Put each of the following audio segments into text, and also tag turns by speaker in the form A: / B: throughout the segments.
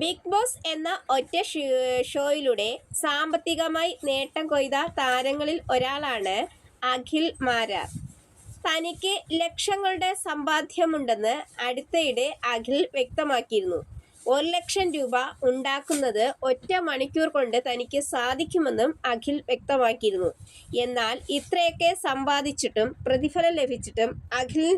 A: Big boss എന്ന ഒറ്റ ഷോയിലൂടെ സാമ്പത്തികമായി നേട്ടം കൊയ്ത താരങ്ങളിൽ ഒരാളാണ് അഖിൽ മാരാർ. തനിക്ക് ലക്ഷങ്ങളുടെ സമ്പാദ്യമുണ്ടെന്ന് അടുത്തയിടെ അഖിൽ വ്യക്തമാക്കിയിരുന്നു. ഒരു ലക്ഷം രൂപ ഉണ്ടാക്കുന്നത് ഒറ്റ മണിക്കൂർ കൊണ്ട് തനിക്ക് സാധിക്കുമെന്നും അഖിൽ വ്യക്തമാക്കിയിരുന്നു. എന്നാൽ ഇത്രയൊക്കെ സമ്പാദിച്ചിട്ടും പ്രതിഫലം ലഭിച്ചിട്ടും അഖിൽ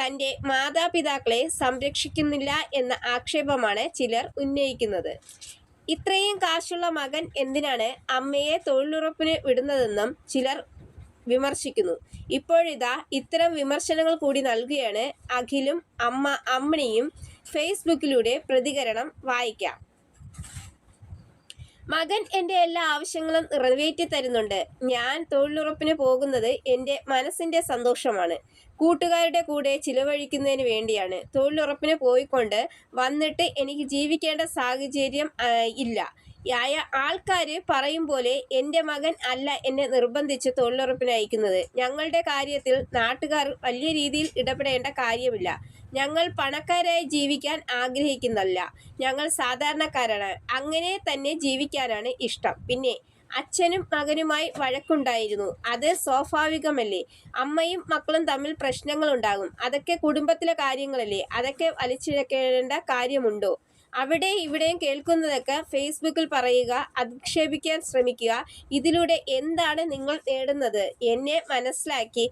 A: തന്റെ മാതാപിതാക്കളെ സംരക്ഷിക്കുന്നില്ല എന്ന ആക്ഷേപമാണ് ചിലർ ഉന്നയിക്കുന്നത്. ഇത്രയും കാശുള്ള മകൻ എന്തിനാണ് അമ്മയെ തൊഴിലുറപ്പിന് വിടുന്നതെന്നും ചിലർ വിമർശിക്കുന്നു. ഇപ്പോഴിതാ ഇത്തരം വിമർശനങ്ങൾ കൂടി നൽകുകയാണ് അഖിലും അമ്മ അമ്മിണിയും ഫേസ്ബുക്കിലൂടെ പ്രതികരണം വായിക്കാം. മകൻ എന്റെ എല്ലാ ആവശ്യങ്ങളും നിറവേറ്റി തരുന്നുണ്ട്. ഞാൻ തൊഴിലുറപ്പിന് പോകുന്നത് എന്റെ മനസ്സിന്റെ സന്തോഷമാണ്. കൂട്ടുകാരുടെ കൂടെ ചിലവഴിക്കുന്നതിന് വേണ്ടിയാണ്. തൊഴിലുറപ്പിന് പോയിക്കൊണ്ട് വന്നിട്ട് എനിക്ക് ജീവിക്കേണ്ട സാഹചര്യം ഇല്ല. ആയ ആൾക്കാർ പറയും പോലെ എന്റെ മകൻ അല്ല എന്നെ നിർബന്ധിച്ച് തൊഴിലുറപ്പിന് അയക്കുന്നത്. ഞങ്ങളുടെ കാര്യത്തിൽ നാട്ടുകാർ വലിയ രീതിയിൽ ഇടപെടേണ്ട കാര്യമില്ല. ഞങ്ങൾ പണക്കാരായി ജീവിക്കാൻ ആഗ്രഹിക്കുന്നല്ല ഞങ്ങൾ സാധാരണക്കാരാണ്. അങ്ങനെ തന്നെ ജീവിക്കാനാണ് ഇഷ്ടം. പിന്നെ അച്ഛനും മകനുമായി വഴക്കുണ്ടായിരുന്നു. അത് സ്വാഭാവികമല്ലേ? അമ്മയും മക്കളും തമ്മിൽ പ്രശ്നങ്ങളുണ്ടാകും. അതൊക്കെ കുടുംബത്തിലെ കാര്യങ്ങളല്ലേ? അതൊക്കെ വലിച്ചിഴക്കേണ്ട കാര്യമുണ്ടോ? അവിടെ ഇവിടെയും കേൾക്കുന്നതൊക്കെ ഫേസ്ബുക്കിൽ പറയുക അധിക്ഷേപിക്കാൻ ശ്രമിക്കുക. ഇതിലൂടെ എന്താണ് നിങ്ങൾ നേടുന്നത്? എന്നെ മനസ്സിലാക്കി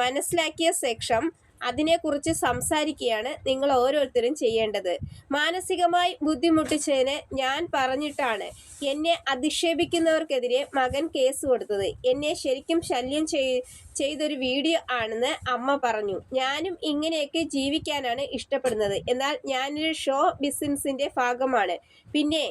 A: മനസ്സിലാക്കിയ ശേഷം അതിനെക്കുറിച്ച് സംസാരിക്കുകയാണ് നിങ്ങൾ ഓരോരുത്തരും ചെയ്യേണ്ടത്. മാനസികമായി ബുദ്ധിമുട്ടിച്ചതിന് ഞാൻ പറഞ്ഞിട്ടാണ് എന്നെ അധിക്ഷേപിക്കുന്നവർക്കെതിരെ മകൻ കേസ് കൊടുത്തത്. എന്നെ ശരിക്കും ശല്യം ചെയ് ചെയ്തൊരു വീഡിയോ ആണെന്ന് അമ്മ പറഞ്ഞു. ഞാനും ഇങ്ങനെയൊക്കെ ജീവിക്കാനാണ് ഇഷ്ടപ്പെടുന്നത്. എന്നാൽ ഞാനൊരു ഷോ ബിസിനസിന്റെ ഭാഗമാണ്. പിന്നെ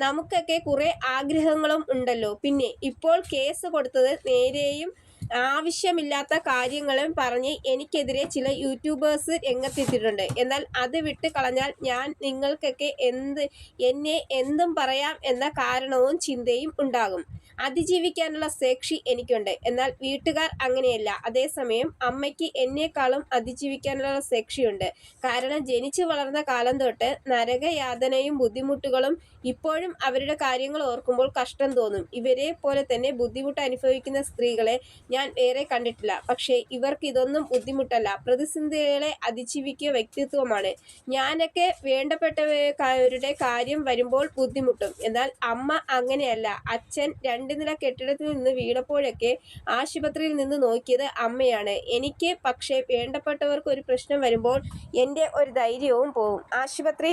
A: നമുക്കൊക്കെ കുറേ ആഗ്രഹങ്ങളും ഉണ്ടല്ലോ. പിന്നെ ഇപ്പോൾ കേസ് കൊടുത്തത് നേരെയും ആവശ്യമില്ലാത്ത കാര്യങ്ങളും പറഞ്ഞ് എനിക്കെതിരെ ചില യൂട്യൂബേഴ്സ് രംഗത്തെത്തിയിട്ടുണ്ട്. എന്നാൽ അത് വിട്ട് കളഞ്ഞാൽ ഞാൻ നിങ്ങൾക്കൊക്കെ എന്ത് എന്നെ എന്തും പറയാം എന്ന കാരണവും ചിന്തയും ഉണ്ടാകും. അതിജീവിക്കാനുള്ള ശേഷി എനിക്കുണ്ട്. എന്നാൽ വീട്ടുകാർ അങ്ങനെയല്ല. അതേസമയം അമ്മയ്ക്ക് എന്നെക്കാളും അതിജീവിക്കാനുള്ള ശേഷിയുണ്ട് കാരണം ജനിച്ചു വളർന്ന കാലം തൊട്ട് നരകയാതനയും ബുദ്ധിമുട്ടുകളും ഇപ്പോഴും അവരുടെ കാര്യങ്ങൾ ഓർക്കുമ്പോൾ കഷ്ടം തോന്നും. ഇവരെ പോലെ തന്നെ ബുദ്ധിമുട്ട് അനുഭവിക്കുന്ന സ്ത്രീകളെ ഞാൻ വേറെ കണ്ടിട്ടില്ല. പക്ഷേ ഇവർക്ക് ഇതൊന്നും ബുദ്ധിമുട്ടല്ല. പ്രതിസന്ധികളെ അതിജീവിക്കുക വ്യക്തിത്വമാണ്. ഞാനൊക്കെ വേണ്ടപ്പെട്ടവരുടെ കാര്യം വരുമ്പോൾ ബുദ്ധിമുട്ടും. എന്നാൽ അമ്മ അങ്ങനെയല്ല. അച്ഛൻ രണ്ട് നില കെട്ടിടത്തിൽ നിന്ന് വീണപ്പോഴൊക്കെ ആശുപത്രിയിൽ നിന്ന് നോക്കിയത് അമ്മയാണ്. എനിക്ക് പക്ഷേ വേണ്ടപ്പെട്ടവർക്ക് ഒരു പ്രശ്നം വരുമ്പോൾ എന്റെ ഒരു ധൈര്യവും പോവും. ആശുപത്രി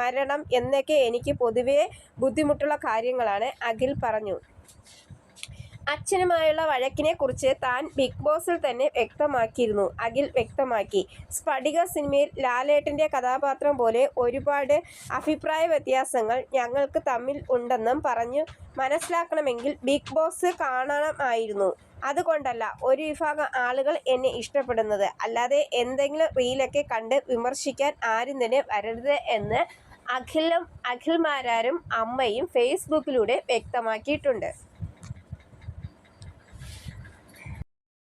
A: മരണം എന്നൊക്കെ എനിക്ക് പൊതുവേ ബുദ്ധിമുട്ടുള്ള കാര്യങ്ങളാണ്. അഖിൽ പറഞ്ഞു. അച്ഛനുമായുള്ള വഴക്കിനെ കുറിച്ച് താൻ ബിഗ് ബോസിൽ തന്നെ വ്യക്തമാക്കിയിരുന്നു. അഖിൽ വ്യക്തമാക്കി. സ്ഫടിക സിനിമയിൽ ലാലേട്ടന്റെ കഥാപാത്രം പോലെ ഒരുപാട് അഭിപ്രായ വ്യത്യാസങ്ങൾ ഞങ്ങൾക്ക് തമ്മിൽ ഉണ്ടെന്നും പറഞ്ഞു മനസ്സിലാക്കണമെങ്കിൽ ബിഗ് ബോസ് കാണണമായിരുന്നു അതുകൊണ്ടല്ല ഒരു വിഭാഗം ആളുകൾ എന്നെ ഇഷ്ടപ്പെടുന്നത്. അല്ലാതെ എന്തെങ്കിലും റീലൊക്കെ കണ്ട് വിമർശിക്കാൻ ആരും തന്നെ വരരുത് എന്ന് അഖിലും അഖിൽമാരാരും അമ്മയും ഫേസ്ബുക്കിലൂടെ വ്യക്തമാക്കിയിട്ടുണ്ട്.